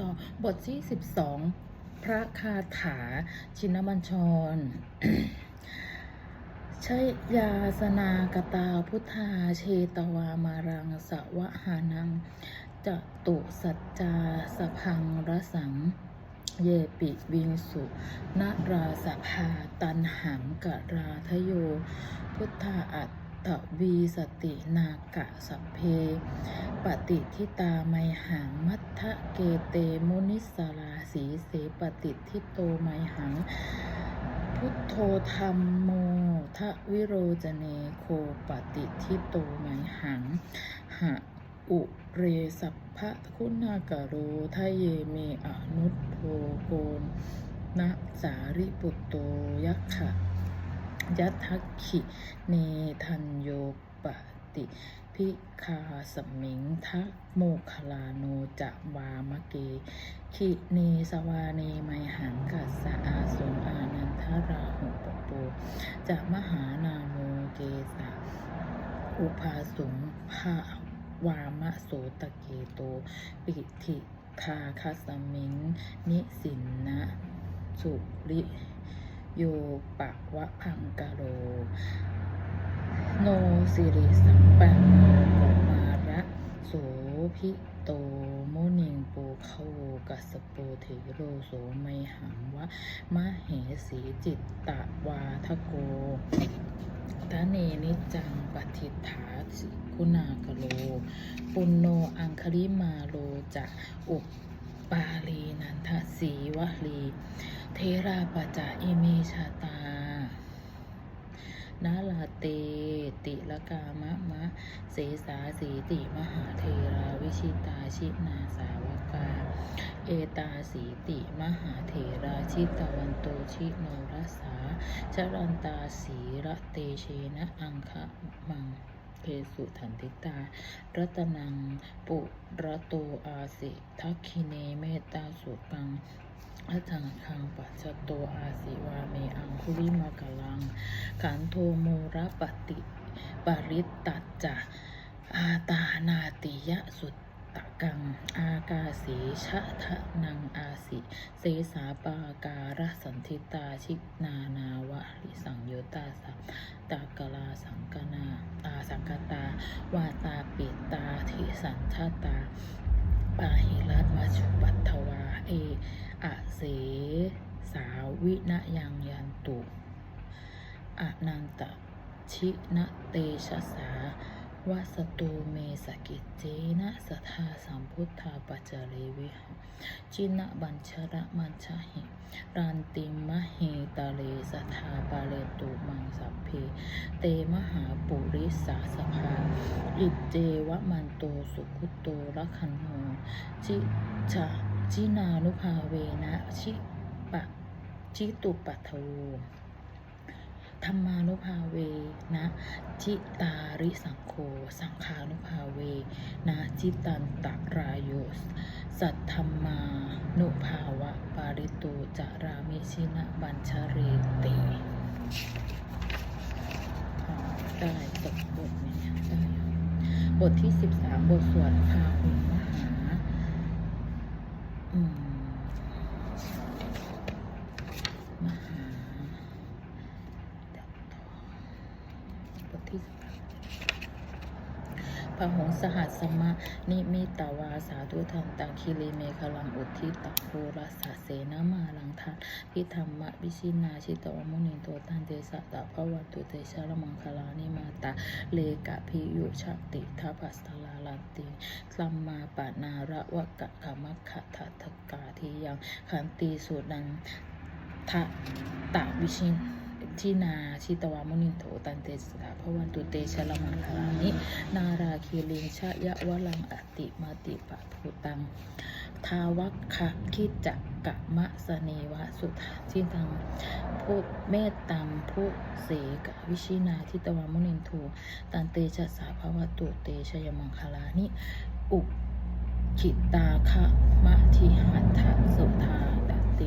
ต่อบทที่ 12 พระคาถาชินบัญชรชยาสนากตาพุทธาเชตวามารังสวะหานังจตุสัจจาสพังรสัง เยปิวิงสุนราสภาตันหังกะราทโย พุทธาอัต ตวีสตินากะสัพเพ ปฏิทิตาไมหังมัทธะเกเตมุนิสลาสีเสปฏิทิโตไมหัง พุทโธธรรมโมทะวิโรจเนโคปฏิทิโตไมหัง หะอุเรสัพพะคุณากโรทะเยเมอนุตโทโกนนะสาริปุตโตยักขะ ยัตถขิเนทันโยปติพิคาสมิงทะโมคลาโนจะวามะเก ขิเนสวาเนไมหังกัสสะอาสงอานันทราหุปโปจะมหานาโมเกสะอุภาสงภาวามะโสตะเกโต ปิธิทาคสมิง นิสินนะ สุริ โยปะวะพังกะโรโนสิริสัมปันโนกมาระโสพิโตโมนิงปูขโวกัสโปเทโรโสไมหังวะมะเหสีจิตตะวาทโกทะเนนิจังปฏิฐาสิคุณากะโล ปุณโนอังคลิมาโลจะอุป ปาลีนันทสีวะลี เทราปจาอิเมชาตานาลาเตติละกามะมะ เสสาสีติมหาเทราวิชิตาชินาสาวกา เอตาสีติมหาเทราชิตวันโตชิโนรสาชรันตาสีระเตเชนะอังคะมัง เพสุทันติตา รัตนัง ปุระโตอาสิทักคิเนเมตตาสุกังอาจังคังปัจจโตอาสิวาเมอังคุลิมากลัง ขันโทโมระปฏิปริตตัจจะอาตานาติยะสุตตะกัง อากาสีชะทะนังอาสิ เสสาปาการะสันทิตาชินานาวะ ตาสังตากลาสังกนาตาสังกตาวาตาปิตาทิสันทาตาปาหิรัตวัชุปัตถวาเออะเสสาวินยังยันตุอนันตชินะเตชะสา วสตูเมสกิจเจนะสทาสัมพุทธาปัจเจเรวิหะจินะบัญชระมัญชะหิรันติมะเฮตาเลสทาปาเลตุมังสัพเพ เตมหาปุริสาสภา อิเจวะมันโตสุขุโตระคันโนจิจาจินานุภาเวนะชิปะชิตุปัทโท ธรรมานุภาเวนะจิตาริสังโฆสังขานุภาเวนะจิตันตรายโยสัทธรรมานุภาวะปาริโตจารามิชินะบัญชเรติอ๋อได้จบบทเนี่ยได้บทที่สิบสามบทสวดพาหุมหาอืม ทที่พระหงสหัสมะ นิมิตาวาสาธุทันตังคิริเมฆลังอุทิตะโครัสสะเสนามาลังทันพิธรรมะวิชินาชิตวมุนิโตตันเตสะตะภวันตุเตชะละมังคลานิมาตาเลกะพิยุชติทัพัสตลาลันติสัมมาปานาระวะกะขมัคคะทะทะกาทียังขันตีสุนันทะตะวิชิน ทินาชิตวามุนิโถตันเตสะพระวันตุเตชะละมังคลานินาราคีลิงชะยะวะลังอติมาติปะภูตัง ทาวัคคะคิจักกะมะสเนวะสุททิตังพุเมตตังพุเสกวิชินาทิตวามุนินโทตันเตชะสาภวตุเตชยมังคลานิอุขิตาคะมะทิหัตถสุทา ติ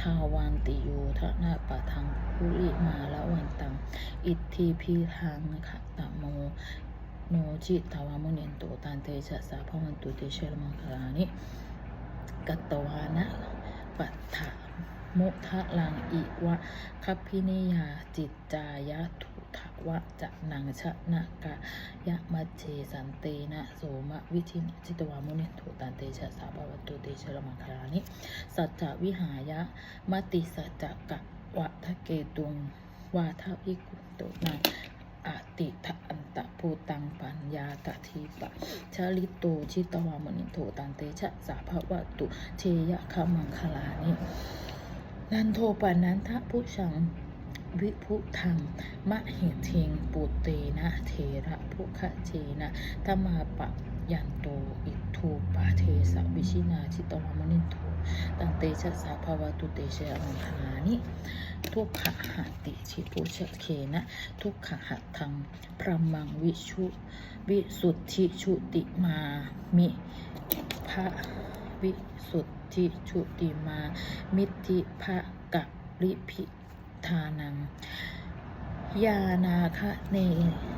ทาวันติโยทะนาปะทังคุลิมาละวันตัง อิทธิพีทังคะตะโมโนจิตาวามุเนนโตตันเตชะสาพมันตุเตเชลมังคลานิกัตวานะปัฏฐา มุทะลังอิวะคัพพินิยาจิตจายะทุทะวะจะนังชะนะกะยะมัจเจสันเตนะโสมะวิธินจิตวามุนิโทตันเตชะสาบาวตุเตชะละมังคารานิสัจจวิหายะมติสัจจกะวะทะเกตุงวาทะวิกุโตนังอติทะอันตะภูตังปัญญาตทีปะชาลิโตชิตวามนิโทตันเตชะสาภวตุเชยะขมังคลานิ นันโทปานันทะผู้ชังวิพุทังมะเหเทงปุเตนะเทระพุคะเจนะธรรมาปะยันโตอิทูปาเทสะวิชินาชิตวามนิโทตันเตชะสาภาวะตุเตชะมังคานิทุกขะหัติชิปุชะเคนะทุกขะหัตถังพระมังวิชุวิสุทธิชุติมามิพระวิสุทธิ ชุติมา มิติภะกะริพิธานังยานาคะเน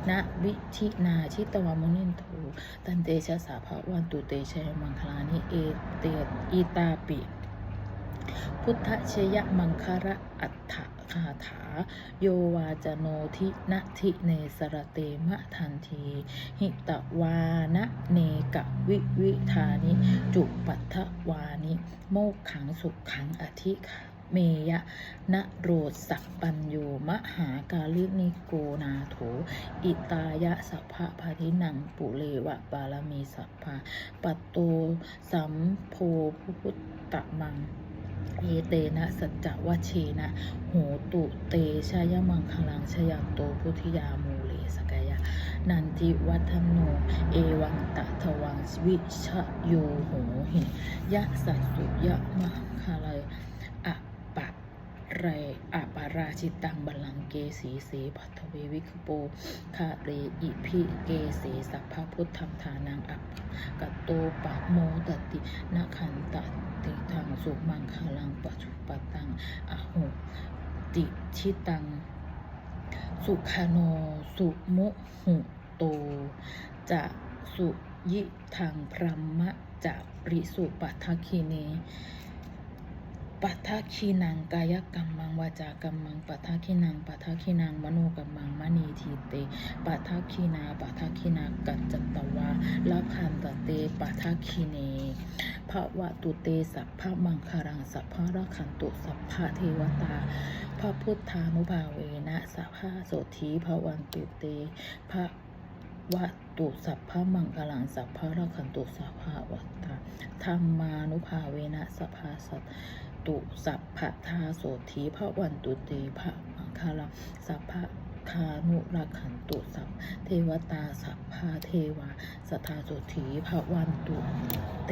นะวิธินาชิตวามุนินโทตันเตชะสาภาวันตุเตชะมังคลานิเอเตอีตาปิ พุทธเชยมังคาระอัฏฐ คาถา โยวาจโนทินทิเนสระเตมะทันที หิตวานะเนกะวิวิธานิ จุปัฏฐวานิ โมกขังสุขขังอธิเมยะนะโรสักปัญโยมหากาลินิโกนาโถ อิตายะสัพพะพาทินังปุเรวะบาลมีสัพพะปัตโตสัมโพพุพุตตะมัง เอเตนะสัจจวชเชนะโหตุเตชายมังคลังชยันโตพุทธิยามูเลสกายะนันทิวัฒโน เอวังตะทวังวิชโยโหหิยะสัสุยะมังคาเลยอะปะไรอะปาราชิตังบัลลังเกสีเสพัทเววิคโปคาเรอิพิเกเสสัพพพุทธังทานังอัปกตโตปะโมตตินะขันตติทัง สุมังคลังปัจจุปตังอโหติชิตัง สุขโนสุมุหุโต จะสุยิทางพรหมะจะริสุปัทคิเน ปัทคินังกายกรรมังวาจากรรมังปัทคินังปัทคินังมโนกรรมังมณีทีเตปัทคินาปัทคินากัจจตวาลพันตเตปัทคิเนภะวะตุเตสัพพะมังคารังสัพพะระขันตุสัพพะเทวตาพระพุทธานุภาเวนะสัพพะโสธีภวันตุเตพระวัตุสัพพะมังคลังสัพพะระขันตุสัพพะวัตตาธรรมานุภาเวนะสัพพะสัต ตุสัพพะทาโสธีพระวันตุเตพระมังคลังสัพพะคานุรักขันตุสัพเทวตาสัพพะเทวาสัทธาโสธีพระวันตุเต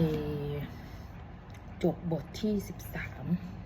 จบบทที่13